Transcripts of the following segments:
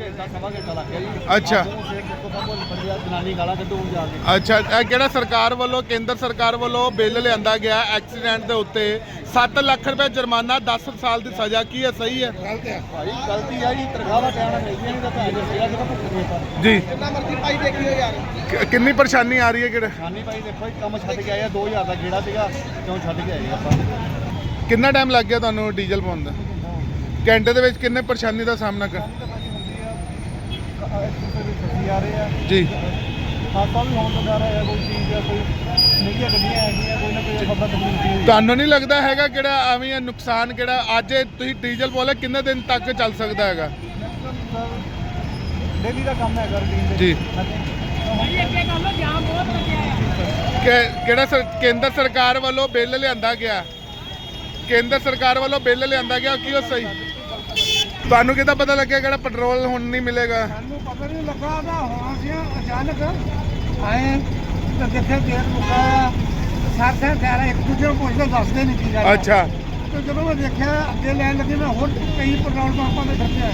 ਘੰਟਾ ਸਵਾ ਘੰਟਾ ਲੱਗ ਗਿਆ ਜੀ। ਅੱਛਾ। ਜਨਾਨੀ ਗਾਲਾਂ ਜਾ ਕੇ। ਅੱਛਾ ਇਹ ਕਿਹੜਾ ਸਰਕਾਰ ਵੱਲੋਂ ਕੇਂਦਰ ਸਰਕਾਰ ਵੱਲੋਂ ਬਿੱਲ ਲਿਆਂਦਾ ਗਿਆ ਐਕਸੀਡੈਂਟ ਦੇ ਉੱਤੇ? 7 ਲੱਖ ਰੁਪਏ ਜੁਰਮਾਨਾ 10 ਸਾਲ ਦੀ ਸਜ਼ਾ ਕੀ ਹੈ ਸਹੀ ਹੈ? ਭਾਈ ਗਲਤੀ ਆ ਜੀ ਤਨਖਾਹਾਂ ਟਾਈਮ ਮਿਲਦੀਆਂ ਨਹੀਂ ਤਾਂ ਜੀ। ਮਰਜ਼ੀ ਦੇਖਿਓ ਯਾਰ। ਕਿੰਨੀ ਪਰੇਸ਼ਾਨੀ ਆ ਰਹੀ ਹੈ ਕਿਹੜਾ? ਸ਼ਾਨੀ ਭਾਈ ਦੇਖੋ ਇਹ ਕੰਮ ਛੱਡ ਕੇ ਆਏ ਆ 2000 ਦਾ ਗੇੜਾ ਸੀਗਾ ਕਿਉਂ ਛੱਡ ਕੇ ਆਏ ਆਪਾਂ? ਕਿੰਨਾ ਟਾਈਮ ਲੱਗ ਗਿਆ ਤੁਹਾਨੂੰ ਡੀਜ਼ਲ ਪਾਉਣ ਦਾ? ਘੰਟੇ ਦੇ ਵਿੱਚ ਕਿੰਨੇ ਪਰੇਸ਼ਾਨੀ ਦਾ ਸਾਹਮਣਾ ਕਰ ਆ ਰਹੇ ਆ ਜੀ। ਹਾਦਸਾ ਵੀ ਹੋਣ ਤੋਂ ਡਰ ਹੈ ਕੋਈ ਚੀਜ਼ ਹੈ ਕੋਈ ਨਿੱਕੀਆਂ ਗੱਡੀਆਂ ਹੈਗੀਆਂ ਕੋਈ ਨਾ ਕੋਈ ਖਬਰ ਤਕਲੀਫ ਦੀ ਤੁਹਾਨੂੰ ਨਹੀਂ ਲੱਗਦਾ ਹੈਗਾ ਕਿਹੜਾ ਐਵੇਂ ਇਹ ਨੁਕਸਾਨ ਕਿਹੜਾ ਅੱਜ ਇਹ ਤੁਸੀਂ ਡੀਜ਼ਲ ਬੋਲੇ ਕਿੰਨੇ ਦਿਨ ਤੱਕ ਚੱਲ ਸਕਦਾ ਹੈਗਾ? ਡੇਲੀ ਦਾ ਕੰਮ ਹੈਗਾ ਰੂਟੀਨ ਦੇ ਜੀ। ਕਿ ਕਿਹੜਾ ਸਰ ਕੇਂਦਰ ਸਰਕਾਰ ਵੱਲੋਂ ਬਿੱਲ ਲਿਆਂਦਾ ਗਿਆ? ਕੇਂਦਰ ਸਰਕਾਰ ਵੱਲੋਂ ਬਿੱਲ ਲਿਆਂਦਾ ਗਿਆ ਕੀ ਉਹ ਸਹੀ? ਤੁਹਾਨੂੰ ਕਿਦਾਂ ਪਤਾ ਲੱਗਿਆ ਕਿਹੜਾ ਪੈਟਰੋਲ ਹੁਣ ਨਹੀਂ ਮਿਲੇਗਾ? ਸਾਨੂੰ ਪਤਾ ਨਹੀਂ ਲੱਗਾ ਦਾ ਹੋਣਾ ਸੀ ਅਚਾਨਕ ਆਏ ਤਾਂ ਜਿੱਥੇ ਗੇਟ ਮੁਕਾਇਆ ਸਾਰੇ ਸਾਰੇ ਇੱਕ ਦੂਜੇ ਨੂੰ ਪੁੱਛਦੇ ਦੱਸਦੇ ਨਹੀਂ ਕੀ ਗੱਲ ਅੱਛਾ। ਤੇ ਜਦੋਂ ਮੈਂ ਦੇਖਿਆ ਅੱਗੇ ਲੈਣ ਲੱਗੇ ਮੈਂ ਹੋਰ ਕਈ ਪੈਟਰੋਲ ਪੰਪਾਂ ਤੇ ਖੜਿਆ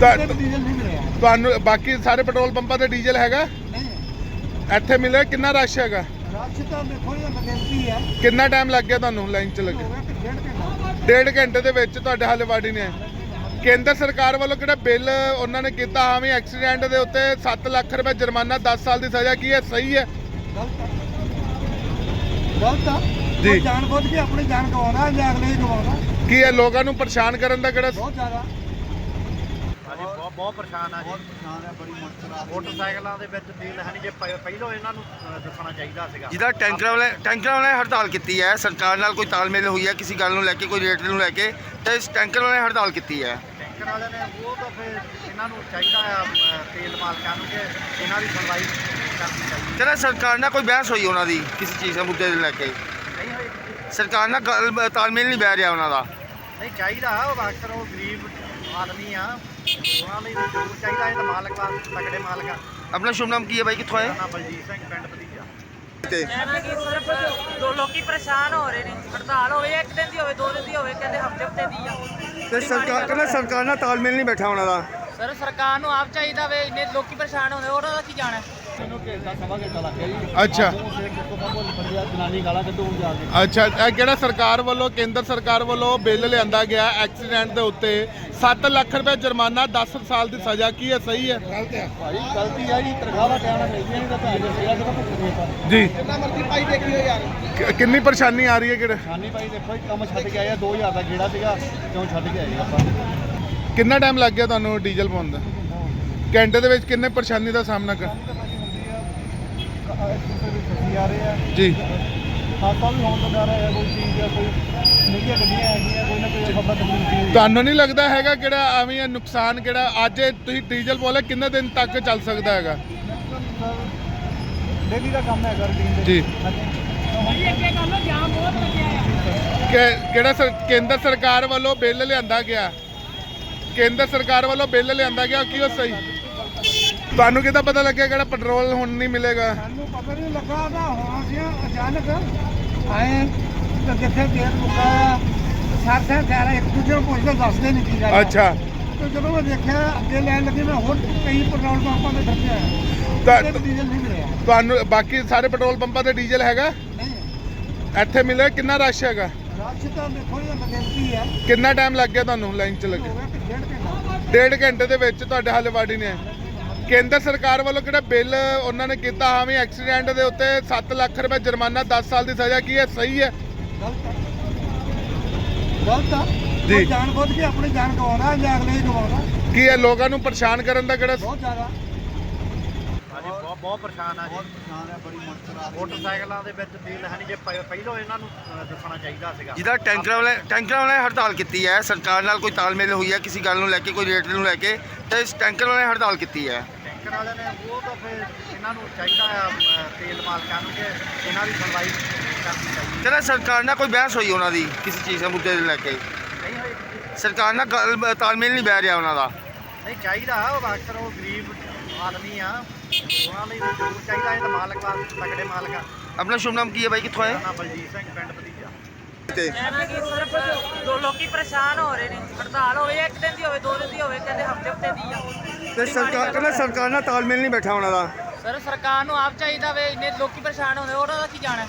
ਤਾਂ ਤੇ ਡੀਜ਼ਲ ਨਹੀਂ ਮਿਲਿਆ। ਤੁਹਾਨੂੰ ਬਾਕੀ ਸਾਰੇ ਪੈਟਰੋਲ ਪੰਪਾਂ ਤੇ ਡੀਜ਼ਲ ਹੈਗਾ? ਨਹੀਂ। ਇੱਥੇ ਮਿਲੇ ਕਿੰਨਾ ਰਸ਼ ਹੈਗਾ? ਰਾਜ ਤਾਂ ਦੇਖੋ ਇਹ ਬਦਲਤੀ ਹੈ ਕਿੰਨਾ ਟਾਈਮ ਲੱਗ ਗਿਆ ਤੁਹਾਨੂੰ ਲਾਈਨ 'ਚ ਲੱਗੇ? ਡੇਢ ਘੰਟੇ। ਦੇ ਵਿੱਚ ਤੁਹਾਡੇ ਹਾਲੇ ਵਾੜੀ ਨੇ ਕੇਂਦਰ ਸਰਕਾਰ ਵੱਲੋਂ ਕਿਹੜਾ ਬਿੱਲ ਉਹਨਾਂ ਨੇ ਕੀਤਾ ਹਾਂ ਵੀ ਐਕਸੀਡੈਂਟ ਦੇ ਉੱਤੇ 7 ਲੱਖ ਰੁਪਏ ਜੁਰਮਾਨਾ 10 ਸਾਲ ਦੀ ਸਜ਼ਾ ਕੀ ਹੈ? ਸਹੀ ਹੈ? ਗਲਤ ਆ। ਆ। ਜੀ। ਜਾਣ ਬੁੱਝ ਕੇ ਆਪਣੀ ਜਾਨ ਗਵਾਉਣਾ ਜਾਂ ਅਗਲੇ ਗਵਾਉਣਾ। ਕੀ ਇਹ ਲੋਕਾਂ ਨੂੰ ਪਰੇਸ਼ਾਨ ਕਰਨ ਦਾ ਕਿਹੜਾ ਬਹੁਤ ਜ਼ਿਆਦਾ। ਹਾਂਜੀ ਬਹੁਤ ਬਹੁਤ ਪਰੇਸ਼ਾਨ ਆ ਜੀ। ਪਰੇਸ਼ਾਨ ਹੈ ਬੜੀ ਮੁਸ਼ਕਲ ਆ। ਮੋਟਰਸਾਈਕਲਾਂ ਦੇ ਵਿੱਚ ਤੇਲ ਹੈ ਨਹੀਂ ਜੇ ਪਹਿਲੋਂ ਇਹਨਾਂ ਨੂੰ ਦੱਸਣਾ ਚਾਹੀਦਾ ਸੀਗਾ। ਜਿਹਦਾ ਟੈਂਕਰਾਂ ਵਾਲੇ ਟੈਂਕਰਾਂ ਵਾਲੇ ਹੜਤਾਲ ਕੀਤੀ ਹੈ ਸਰਕਾਰ ਨਾਲ ਕੋਈ ਤਾਲਮੇਲ ਹੋਈ ਹੈ ਕਿਸੇ ਗੱਲ ਨੂੰ ਲੈ ਕੇ ਕੋਈ ਰੇਟ ਨੂੰ ਲੈ ਕੇ ਤੇ ਇਸ ਟੈਂਕਰ ਵਾਲੇ ਹੜਤਾਲ ਕੀਤੀ ਹੈ। ਟੈਂਕਰ ਵਾਲਿਆਂ ਨੇ ਉਹ ਤਾਂ ਫਿਰ ਇਹਨਾਂ ਨੂੰ ਚਾਹੀਦਾ ਆ ਅ, ਤੇਲ ਮਾਲਕਾਂ ਨੂੰ ਕਿ ਇਹਨਾਂ ਦੀ ਸੁਣਵਾਈ ਕਰਨੀ ਚਾਹੀਦੀ। ਕਹਿੰਦਾ ਸਰਕਾਰ ਨਾਲ ਕੋਈ ਬਹਿਸ ਹੋਈ ਉਹਨਾਂ ਦੀ ਕਿਸੇ ਚੀਜ਼ ਦੇ ਮੁੱਦੇ ਨੂੰ ਲੈ ਕੇ? ਨਹੀਂ ਹੋਈ। ਸਰਕਾਰ ਨਾਲ ਗੱਲ ਤਾਲਮੇਲ ਨਹੀਂ ਬਹਿ ਰਿਹਾ ਉਹਨਾਂ ਦਾ? ਨਹੀਂ ਚਾਹੀਦਾ ਉਹ ਅਕਸਰ ਉਹ ਗਰੀਬ ਆਦਮੀ ਆ। ਉਹਨਾਂ ਲਈ ਤਾਂ ਜ਼ਰੂਰ ਚਾਹੀਦਾ ਇਹ ਤਾਂ ਮਾਲਕ ਵਾ ਤਕੜੇ ਮਾਲਕ ਆ। ਆਪਣਾ ਸ਼ੁਭ ਨਾਮ ਕੀ ਹੈ ਬਾਈ ਕਿੱਥੋਂ ਆਏ? ਮੇਰਾ ਨਾਮ ਬਲਜੀਤ ਸਿੰਘ ਪਿੰਡ ਭਤੀਜਾ ਤੇ ਐਵੇਂ ਕਿ ਸਿਰਫ ਦੋ ਲੋਕੀ ਪਰੇਸ਼ਾਨ ਹੋ ਰਹੇ ਨੇ ਹੜਤਾਲ ਹੋਵੇ ਇੱਕ ਦਿਨ ਦੀ ਹੋਵੇ ਦੋ ਦਿਨ ਦੀ ਹੋਵੇ ਕਹਿੰਦੇ ਹਫ਼ਤੇ ਹਫ਼ਤੇ ਦੀ ਆ। ਤੇ ਸਰਕਾਰ ਕਹਿੰਦਾ ਸਰਕਾਰ ਨਾਲ ਤਾਲਮੇਲ ਨਹੀਂ ਬੈਠਾ ਉਹਨਾਂ ਦਾ। ਸਰ, ਸਰਕਾਰ ਨੂੰ ਆਪ ਚਾਹੀਦਾ ਵੇ, ਇੰਨੇ ਲੋਕੀ ਪਰੇਸ਼ਾਨ ਹੁੰਦੇ, ਉਹਨਾਂ ਦਾ ਕੀ ਜਾਣਾ? ਮੈਨੂੰ ਘੰਟਾ ਸਵਾ ਘੰਟਾ ਲੱਗ ਗਿਆ ਜੀ। ਅੱਛਾ। ਆਪੋਂ ਸੇ ਕਿਤੋਂ ਬਾਬੋ ਬੰਦਿਆ ਜਨਾਨੀ ਗਾਲਾਂ ਕੱਢੂ ਹੁਣ ਜਾ ਕੇ। ਅੱਛਾ ਇਹ ਕਿਹੜਾ ਸਰਕਾਰ ਵੱਲੋਂ ਕੇਂਦਰ ਸਰਕਾਰ ਵੱਲੋਂ ਬਿੱਲ ਲਿਆਂਦਾ ਗਿਆ ਐਕਸੀਡੈਂਟ ਦੇ ਉੱਤੇ? 7 ਲੱਖ ਰੁਪਏ ਜੁਰਮਾਨਾ 10 ਸਾਲ ਦੀ ਸਜ਼ਾ ਕੀ ਹੈ ਸਹੀ ਹੈ? ਗਲਤ ਆ ਭਾਈ ਗਲਤੀ ਆ ਜੀ ਤਨਖਾਹਾਂ ਟਾਈਮ ਨਾਲ ਮਿਲਦੀਆਂ ਨਹੀਂ ਤਾਂ ਭੈਣ ਦੇ ਸਿਆ ਜਿਹੜਾ ਭੁੱਖੇ ਪਰ ਜੀ। ਜਿੰਨਾ ਮਰਜ਼ੀ ਪਾਈ ਦੇਖਿਓ ਯਾਰ। ਕਿ- ਕਿੰਨੀ ਪਰੇਸ਼ਾਨੀ ਆ ਰਹੀ ਹੈ ਕਿਹੜਾ? ਸ਼ਾਨੀ ਭਾਈ ਦੇਖੋ ਇਹ ਕੰਮ ਛੱਡ ਕੇ ਆਏ ਆ 2000 ਦਾ ਗੇੜਾ ਸੀਗਾ ਕਿਉਂ ਛੱਡ ਕੇ ਆਏ ਆਪਾਂ? ਕਿੰਨਾ ਟਾਈਮ ਲੱਗ ਗਿਆ ਤੁਹਾਨੂੰ ਡੀਜ਼ਲ ਪਾਉਣ ਦਾ? ਘੰਟੇ ਦੇ ਵਿੱਚ ਕਿੰਨੇ ਪਰੇਸ਼ਾਨੀ ਦਾ ਸਾਹਮਣਾ ਕਰ ਆ ਰਹੇ ਆ। ਜੀ। ਹਾਦਸਾ ਵੀ ਹੋਣ ਤੋਂ ਡਰ ਹੈ ਕੋਈ ਚੀਜ਼ ਹੈ ਕੋਈ ਨਿੱਕੀਆਂ ਗੱਡੀਆਂ ਹੈਗੀਆਂ ਕੋਈ ਨਾ ਕੋਈ ਖਬਰ ਤਕਲੀਫ ਦੀ ਤੁਹਾਨੂੰ ਨਹੀਂ ਲੱਗਦਾ ਹੈਗਾ ਕਿਹੜਾ ਐਵੇਂ ਇਹ ਨੁਕਸਾਨ ਕਿਹੜਾ ਅੱਜ ਇਹ ਤੁਸੀਂ ਡੀਜ਼ਲ ਬੋਲੇ ਕਿੰਨੇ ਦਿਨ ਤੱਕ ਚੱਲ ਸਕਦਾ ਹੈਗਾ? ਡੇਲੀ ਦਾ ਕੰਮ ਹੈਗਾ ਰੂਟੀਨ ਦੇ ਜੀ। ਕਿ ਕਿਹੜਾ ਸਰ ਕੇਂਦਰ ਸਰਕਾਰ ਵੱਲੋਂ ਬਿੱਲ ਲਿਆਂਦਾ ਗਿਆ? ਕੇਂਦਰ ਸਰਕਾਰ ਵੱਲੋਂ ਬਿੱਲ ਲਿਆਂਦਾ ਗਿਆ ਕੀ ਉਹ ਸਹੀ? ਤੁਹਾਨੂੰ ਕਿਦਾਂ ਪਤਾ ਲੱਗਿਆ ਕਿਹੜਾ ਪੈਟਰੋਲ ਹੁਣ ਨਹੀਂ ਮਿਲੇਗਾ? ਸਾਨੂੰ ਪਤਾ ਨਹੀਂ ਲੱਗਾ ਦਾ ਹੋਣਾ ਸੀ ਅਚਾਨਕ ਆਏ ਤਾਂ ਜਿੱਥੇ ਗੇਟ ਮੁਕਾਇਆ ਸਾਰੇ ਸਾਰੇ ਇੱਕ ਦੂਜੇ ਨੂੰ ਪੁੱਛਦੇ ਦੱਸਦੇ ਨਹੀਂ ਕੀ ਗੱਲ ਅੱਛਾ। ਤੇ ਜਦੋਂ ਮੈਂ ਦੇਖਿਆ ਅੱਗੇ ਲੈਣ ਲੱਗੇ ਮੈਂ ਹੋਰ ਕਈ ਪੈਟਰੋਲ ਪੰਪਾਂ ਤੇ ਖੜਿਆ ਤਾਂ ਤੇ ਡੀਜ਼ਲ ਨਹੀਂ ਮਿਲਿਆ। ਤੁਹਾਨੂੰ ਬਾਕੀ ਸਾਰੇ ਪੈਟਰੋਲ ਪੰਪਾਂ ਤੇ ਡੀਜ਼ਲ ਹੈਗਾ? ਨਹੀਂ। ਇੱਥੇ ਮਿਲੇ ਕਿੰਨਾ ਰਸ਼ ਹੈਗਾ? ਰਾਜ ਤਾਂ ਦੇਖੋ ਇਹ ਬਦਲਤੀ ਹੈ ਕਿੰਨਾ ਟਾਈਮ ਲੱਗ ਗਿਆ ਤੁਹਾਨੂੰ ਲਾਈਨ 'ਚ ਲੱਗੇ? ਡੇਢ ਘੰਟੇ? ਦੇ ਵਿੱਚ ਤੁਹਾਡੇ ਹਾਲੇ ਵਾੜੀ ਨੇ ਕੇਂਦਰ ਸਰਕਾਰ ਵੱਲੋਂ ਕਿਹੜਾ ਬਿੱਲ ਉਹਨਾਂ ਨੇ ਕੀਤਾ? ਹਾਂ ਵੀ ਐਕਸੀਡੈਂਟ ਦੇ ਉੱਤੇ 7 ਲੱਖ ਰੁਪਏ ਜੁਰਮਾਨਾ 10 ਸਾਲ ਦੀ ਸਜ਼ਾ ਕੀ ਹੈ? ਸਹੀ ਹੈ? ਗਲਤ ਆ ਜੀ। ਜਾਣ ਬੁੱਝ ਕੇ ਆਪਣੀ ਜਾਨ ਗਵਾਉਣਾ ਜਾਂ ਅਗਲੇ ਹੀ ਗਵਾਉਣਾ। ਕੀ ਇਹ ਲੋਕਾਂ ਨੂੰ ਪਰੇਸ਼ਾਨ ਕਰਨ ਦਾ ਕਿਹੜਾ ਬਹੁਤ ਜ਼ਿਆਦਾ। ਬਹੁਤ ਬਹੁਤ ਪਰੇਸ਼ਾਨ ਆ ਜੀ। ਪਰੇਸ਼ਾਨ ਹੈ ਬੜੀ ਮੁਸ਼ਕਲ ਆ। ਮੋਟਰਸਾਈਕਲਾਂ ਦੇ ਵਿੱਚ ਤੇਲ ਹੈ ਨਹੀਂ ਜੇ ਪ- ਪਹਿਲੋਂ ਇਹਨਾਂ ਨੂੰ ਅ, ਦੱਸਣਾ ਚਾਹੀਦਾ ਸੀਗਾ। ਜਿਹਦਾ ਟੈਂਕਰਾਂ ਵਾਲੇ ਟੈਂਕਰਾਂ ਵਾਲੇ ਹੜਤਾਲ ਕੀਤੀ ਹੈ ਸਰਕਾਰ ਨਾਲ ਕੋਈ ਤਾਲਮੇਲ ਹੋਈ ਹੈ ਕਿਸੇ ਗੱਲ ਨੂੰ ਲੈ ਕੇ ਕੋਈ ਰੇਟ ਨੂੰ ਲੈ ਕੇ ਤੇ ਇਸ ਟੈਂਕਰ ਵਾਲੇ ਹੜਤਾਲ ਕੀਤੀ ਹੈ। ਟੈਂਕਰ ਵਾਲਿਆਂ ਨੇ ਉਹ ਤਾਂ ਫਿਰ ਇਹਨਾਂ ਨੂੰ ਚਾਹੀਦਾ ਆ ਅ, ਤੇਲ ਮਾਲਕਾਂ ਨੂੰ ਕਿ ਇਹਨਾਂ ਦੀ ਸੁਣਵਾਈ ਕਰਨੀ ਚਾਹੀਦੀ। ਕਹਿੰਦਾ ਸਰਕਾਰ ਨਾਲ ਕੋਈ ਬਹਿਸ ਹੋਈ ਉਹਨਾਂ ਦੀ ਕਿਸੇ ਚੀਜ਼ ਦੇ ਮੁੱਦੇ ਨੂੰ ਲੈ ਕੇ। ਨਹੀਂ ਹੋਈ। ਸਰਕਾਰ ਨਾਲ ਗੱਲ ਤਾਲਮੇਲ ਨਹੀਂ ਬਹਿ ਰਿਹਾ ਉਹਨਾਂ ਦਾ। ਨਹੀਂ ਚਾਹੀਦਾ ਉਹ ਅਕਸਰ ਉਹ ਗਰੀਬ ਆਦਮੀ ਆ। ਉਹਨਾਂ ਲਈ ਤਾਂ ਜ਼ਰੂਰ ਚਾਹੀਦਾ ਇਹ ਤਾਂ ਮਾਲਕ ਵਾ ਤਕੜੇ ਮਾਲਕ ਆ। ਆਪਣਾ ਸ਼ੁਭ ਨਾਮ ਕੀ ਹੈ ਬਾਈ ਕਿੱਥੋਂ ਆਏ? ਬਲਜੀਤ ਸਿੰਘ ਪਿੰਡ ਤੇ ਐਵੇਂ ਕਿ ਸਿਰਫ ਦੋ ਲੋਕੀ ਪਰੇਸ਼ਾਨ ਹੋ ਰਹੇ ਨੇ ਹੜਤਾਲ ਹੋਵੇ ਇੱਕ ਦਿਨ ਦੀ ਹੋਵੇ ਦੋ ਦਿਨ ਦੀ ਹੋਵੇ ਕਹਿੰਦੇ ਹਫ਼ਤੇ ਹਫ਼ਤੇ ਦੀ ਆ। ਤੇ ਸਰਕਾਰ ਕਹਿੰਦਾ ਸਰਕਾਰ ਨਾਲ ਤਾਲਮੇਲ ਨਹੀਂ ਬੈਠਾ ਉਹਨਾਂ ਦਾ। ਸਰ ਸਰਕਾਰ ਨੂੰ ਆਪ ਚਾਹੀਦਾ ਵੇ ਇੰਨੇ ਲੋਕੀ ਪਰੇਸ਼ਾਨ ਹੁੰਦੇ ਉਹਨਾਂ ਦਾ ਕੀ ਜਾਣਾ?